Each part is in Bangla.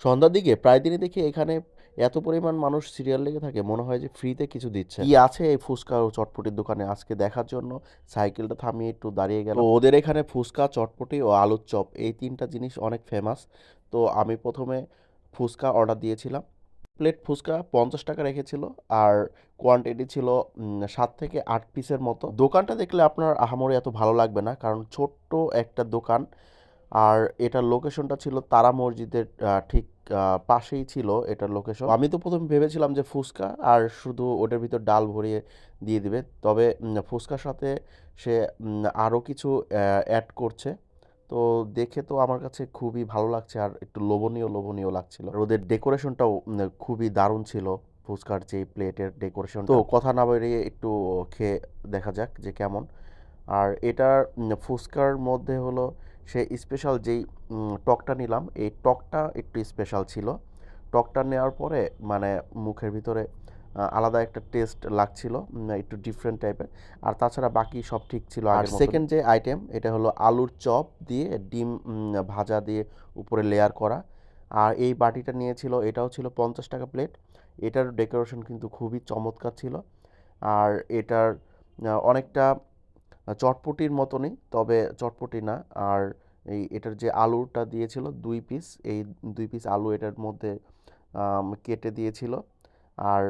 সন্ধ্যার দিকে প্রায় দিনই দেখি এখানে এত পরিমাণ মানুষ সিরিয়াল লেগে থাকে মনে হয় যে ফ্রিতে কিছু দিচ্ছে। কি আছে এই ফুচকা ও চটপটির দোকানে আজকে দেখার জন্য? সাইকেলটা থামিয়ে একটু দাঁড়িয়ে গেল ওদের এখানে ফুচকা চটপটি ও আলুর চপ এই তিনটা জিনিস অনেক ফেমাস তো আমি প্রথমে ফুচকা অর্ডার দিয়েছিলাম। প্লেট ফুচকা পঞ্চাশ টাকা রেখেছিল আর কোয়ান্টিটি ছিল সাত থেকে আট পিসের মতো। দোকানটা দেখলে আপনার আহামরি এত ভালো লাগবে না কারণ ছোট্ট একটা দোকান। আর এটার লোকেশনটা ছিল তারা মসজিদের ঠিক পাশেই ছিল এটার লোকেশন আমি তো প্রথমে ভেবেছিলাম যে ফুচকা আর শুধু ওটার ভিতর ডাল ভরিয়ে দিয়ে দিবে। তবে ফুচকার সাথে সে আরও কিছু অ্যাড করছে। তো দেখে তো আমার কাছে খুবই ভালো লাগছে আর একটু লোভনীয় লোভনীয় লাগছিল। ওদের ডেকোরেশনটাও খুবই দারুণ ছিল ফুচকার যে প্লেটের ডেকোরেশন তো কথা না বেরিয়ে একটু খেয়ে দেখা যাক যে কেমন। আর এটার ফুচকার মধ্যে হলো সে স্পেশাল যেই টকটা নিলাম এই টকটা একটু স্পেশাল ছিল। টকটা নেওয়ার পরে মানে মুখের ভিতরে আলাদা একটা টেস্ট লাগছিল একটু ডিফারেন্ট টাইপের আর তাছাড়া বাকি সব ঠিক ছিল আর সেকেন্ড যে আইটেম এটা হলো আলুর চপ দিয়ে ডিম ভাজা দিয়ে উপরে লেয়ার করা। আর এই বাটিটা নিয়েছিল এটাও ছিল পঞ্চাশ টাকা প্লেট এটার ডেকোরেশন কিন্তু খুবই চমৎকার ছিল। আর এটার অনেকটা চটপটির মতনই তবে চটপটি না। আর এই এটার যে আলুটা দিয়েছিল দুই পিস এই দুই পিস আলু এটার মধ্যে কেটে দিয়েছিল। আর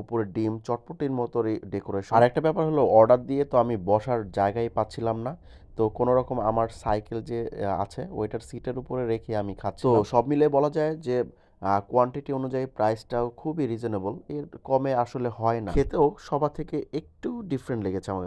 উপরে ডিম চটপটির মতোই ডেকোরেশন আর একটা ব্যাপার হলো অর্ডার দিয়ে তো আমি বসার জায়গায় পাচ্ছিলাম না। তো কোনো রকম আমার সাইকেল যে আছে ওইটার সিটের উপরে রেখে আমি খাচ্ছি তো সব মিলে বলা যায় যে কোয়ান্টিটি অনুযায়ী প্রাইসটাও খুবই রিজনেবল এর কমে আসলে হয় না। খেতেও সবার থেকে একটু ডিফারেন্ট লেগেছে আমার